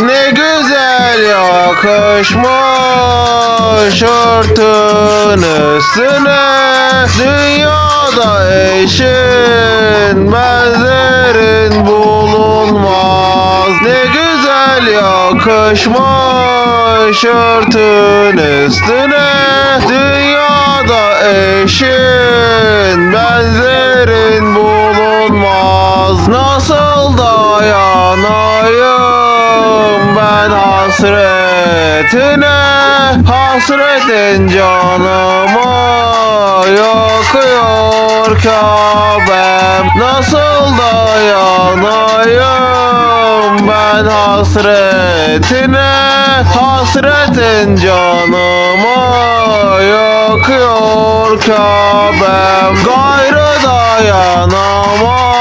Ne güzel yakışmış örtün üstüne. Dünyada eşin benzerin bulunmaz. Ne güzel yakışmış örtün üstüne. Dünyada eşin benzerin bulunmaz. Nasıl dayanayım ben hasretine Hasretin canımı yakıyor Kabe'm. Nasıl dayanayım ben hasretine Hasretin canımı yakıyor Kabe'm. Gayrı dayanamam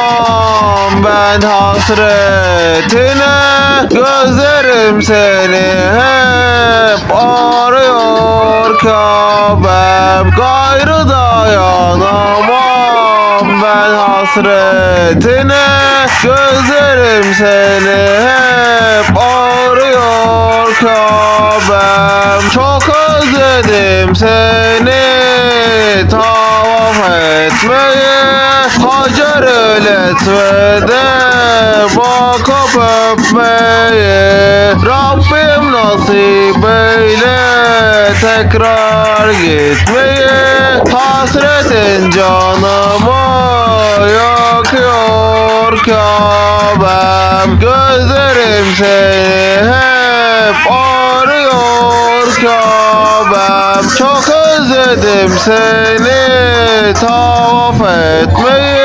ben hasretine Gözlerim seni hep arıyor. Kabe'm Gayrı dayanamam ben hasretine Gözlerim seni hep arıyor. Kabe'm Çok özledim seni Hacer-ül Esved'e bakıp öpmeyi Rabbim nasip eyle. Tekrar gitmeyi Hasretin canımı yakıyor Kabe'm. Gözlerim seni hep arıyor Kabe'm. Çok özledim seni. Tavaf etmeyi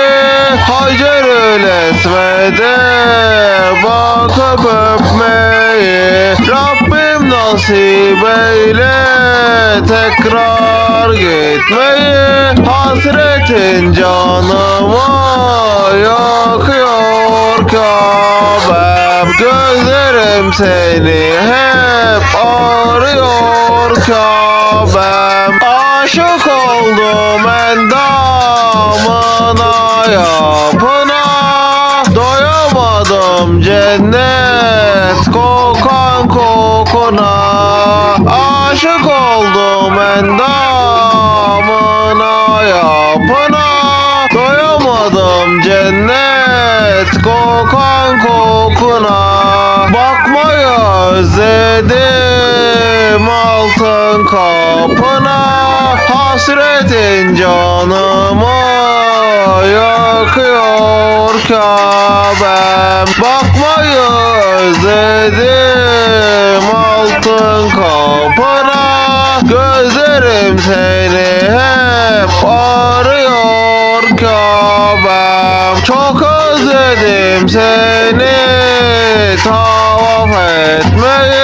Hacer-ül Esved'e bakıp öpmeyi Rabbim nasip eyle tekrar gitmeyi Hasretin canımı yakıyor Kabe'm. Gözlerim seni hep arıyor Kabe'm. Aşık oldum endamına kokuna Aşık oldum endamına yapına Doyamadım cennet kokan kokuna. Bakmayı özledim altın kapına Hasretin canımı yakıyor Kabe'm. Bakmayı özledim altın kapına Gözlerim seni hep arıyor Kabe'm. Çok özledim seni tavaf etmeyi.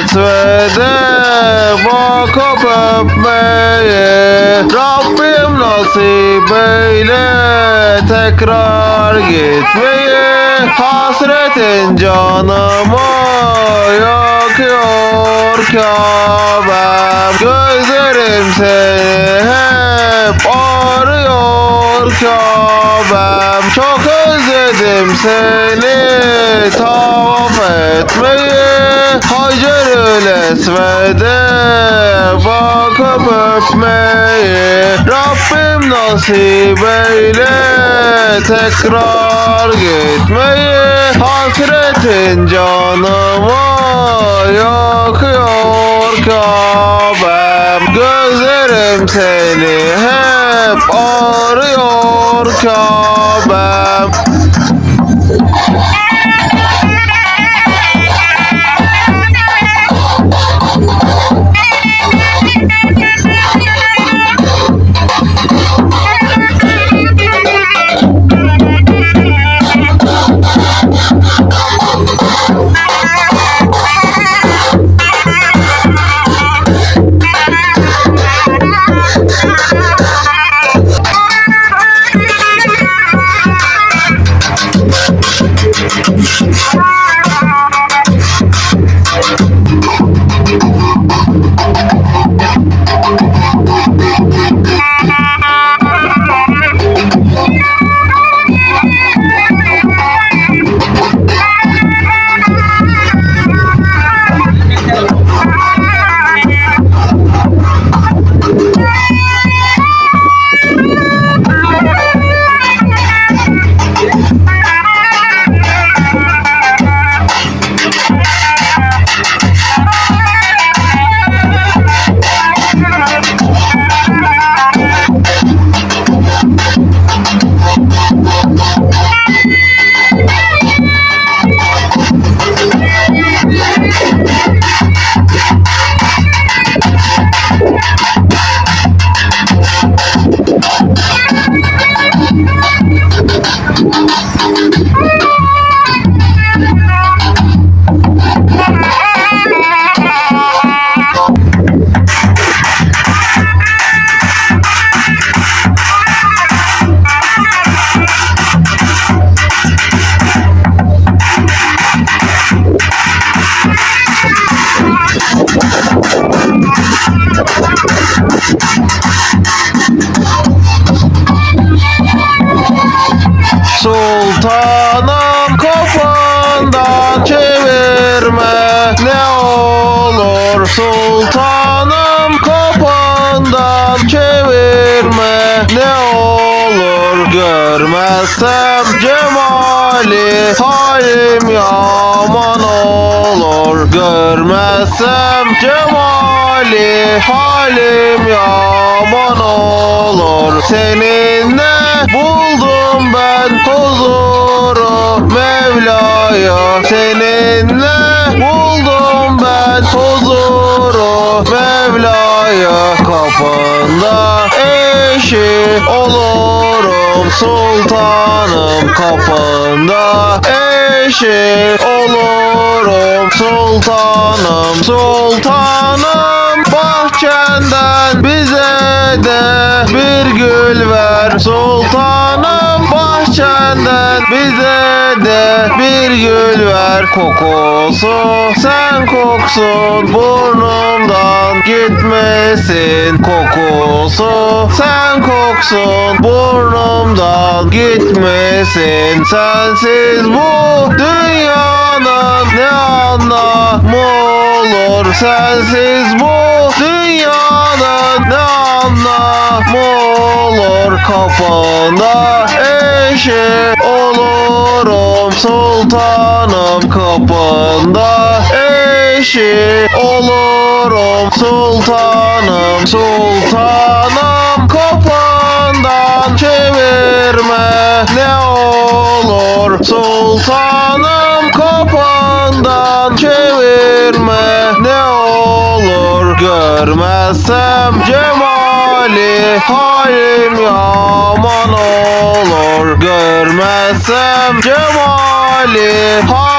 Esved'e bakıp öpmeyi Rabbim nasip eyle tekrar gitmeyi Hasretin canımı yakıyor Kabe'm. Gözlerim seni hep arıyor Kabe'm. Çok özledim seni tavaf etmeyi Hacer-ül Esved'e bakıp öpmeyi. Rabbim nasip eyle tekrar gitmeyi. Hasretin canımı yakıyor Kabe'm. Gözlerim seni hep arıyor Kabe'm Sultanım kafandan çevirme. Ne olur Sultanım kafandan çevirme. Ne olur Görmezsem cemali halim yaman olur. Görmezsem cemali halim yaman olur. Seninle buldum ben huzuru Mevla'ya. Seninle buldum ben huzuru Mevla'ya. Kapında eşi olurum. Sultanım kapında eşi olurum sultanım sultanım. Bahçenden bize de bir gül ver. Sultanım bahçenden bize de bir gül ver. Kokusu sen koksun burnumdan gitmesin kokusu. Sen koksun burnumdan gitmesin. Sensiz bu dünyanın ne anlamı olur? Sensiz bu dünyanın ne anlamı olur? Kapında eşi olurum sultanım kapında eşi olurum sultanım sultanım. Kapından çevirme ne olur. Sultanım kapından çevirme ne olur. Görmezsem cemali halim yaman olur. Görmezsem cemali halim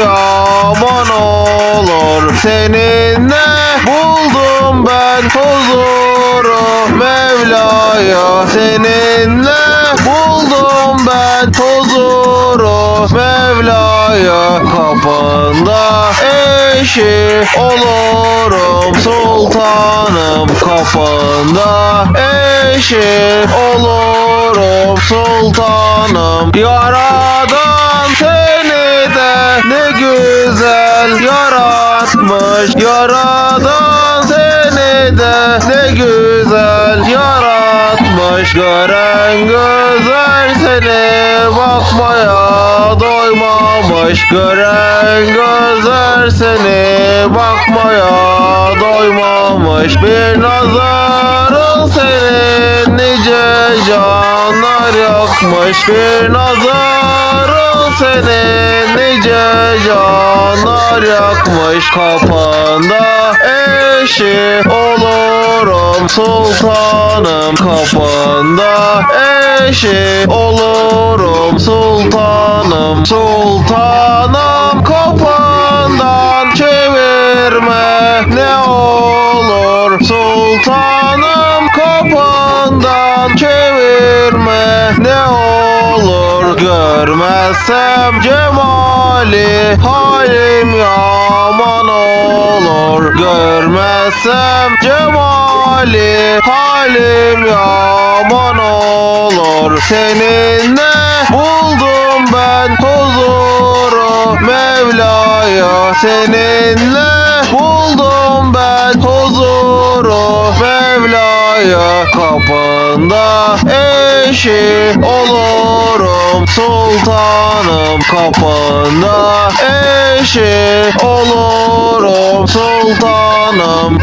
yaman olur. Seninle buldum ben huzuru Mevla'ya seninle buldum ben huzuru Mevla'ya kapında eşi olurum sultanım. Kapında eşi olurum sultanım. Yaradan seni de ne güzel yaratmış yaradan seni de ne güzel yaratmış. Gören gözler seni bakmaya doymamış. Gören gözler seni bakmaya doymamış. Bir nazarın senin nice canlar yakmış bir nazarın senin nice canlar yakmış kapında. Eşi olurum sultanım kapında. Eşi olurum sultanım sultanım kapından çevirme ne olur görmezsem cemali halim yaman olur. Görmezsem cemali halim yaman olur. Seninle buldum ben huzuru Mevla'ya seninle buldum ben huzuru Mevla'ya kapında eşi olurum. Sultanım kapında eşi olurum. Sultanım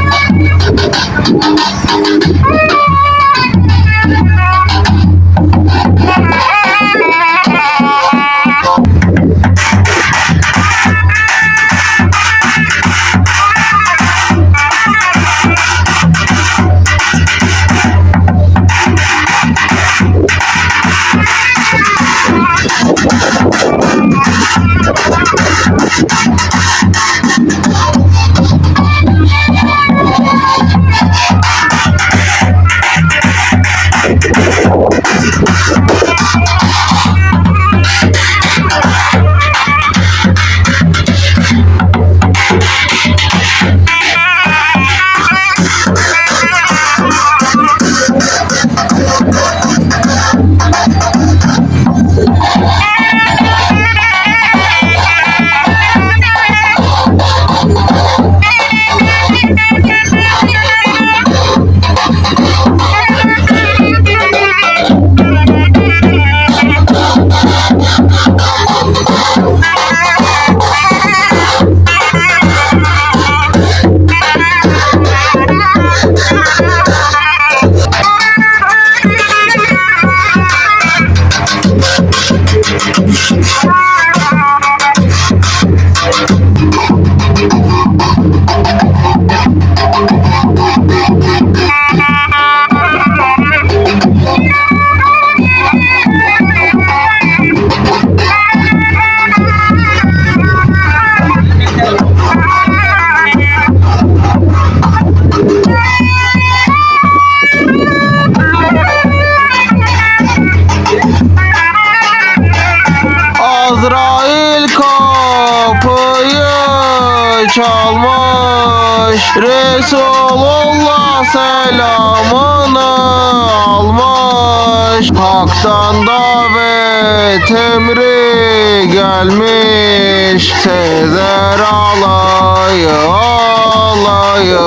Hak'tan davet emri gelmiş. Sezer alayı alayı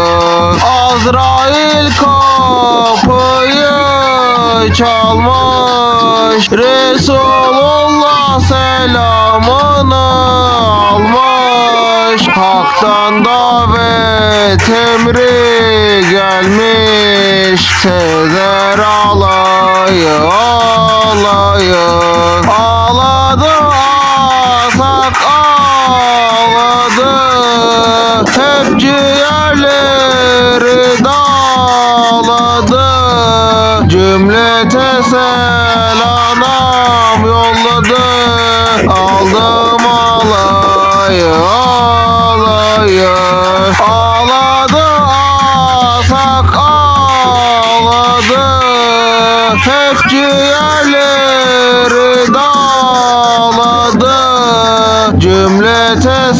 Azrail kapıyı çalmış. Resulullah selamını almış Hak'tan davet emri gelmiş. Sezer alayı alayı. Ağladı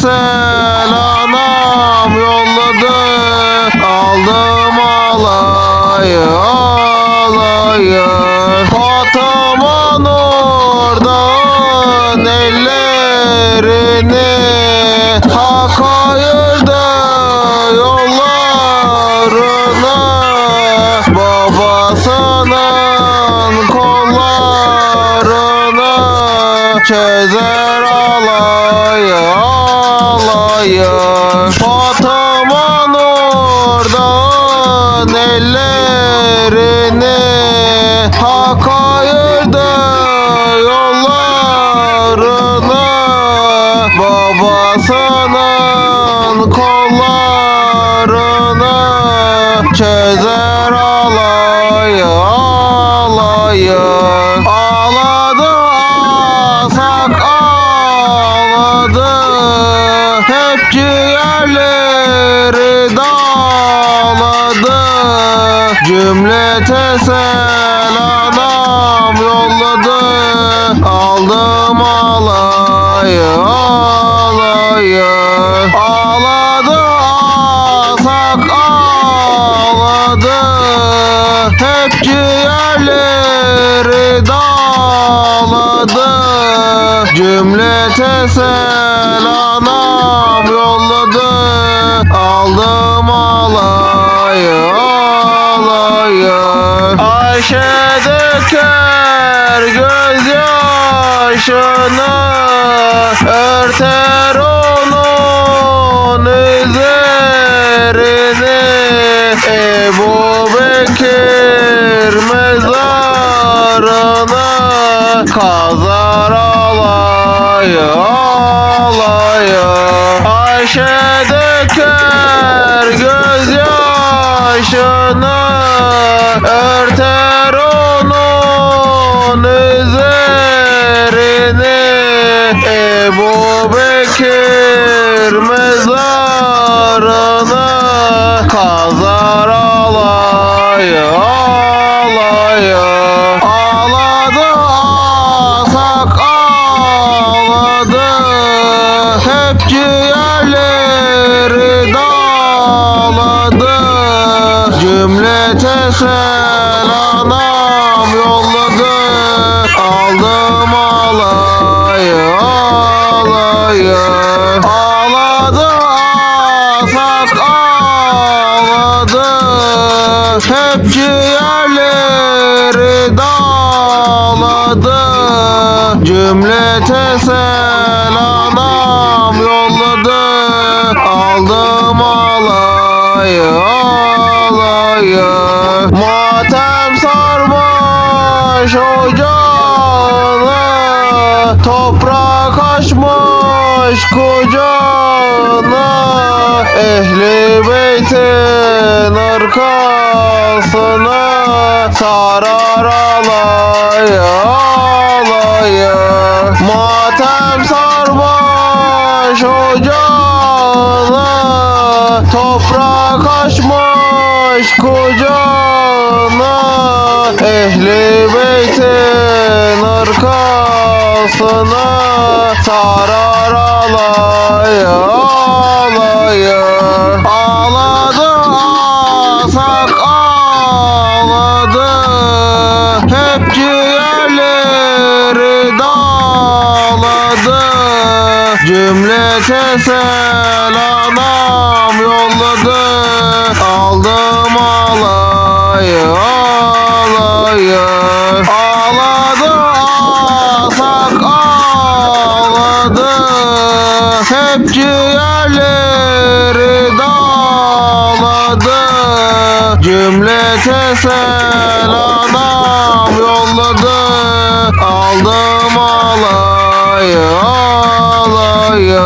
Cümlete selam yolladı. Aldım alayı ellerini Hak ayırdı yollarına Babasının kollarına Cümlete selam yolladı. Aldım alayı alayı. Ağladı asak ağladı. Hep ciğerleri dağladı. Cümlete selam yolladı. Aldım alayı Ayşe döker gözyaşını Örter onun ağladı Hep ciğerleri dağladı. Cümlete selam yolladı. Aldım alayı alayı. Matem sarmış ocağına Toprak açmış kucağına Ehli beytin arkasına Sarar alayı alayı Matem sarmış ocağına Toprak açmış kucağına. Ehli beytin arkasına Sarar alayı hayır. Ağladı Asap ağladı. Hep ciğerleri dağladı. Cümlete selam yolladı. Aldım alayı alayı. Ağladı Asap ağladı. Hep ciğerleri Cümlete selam yolladı. Aldım alayı alayı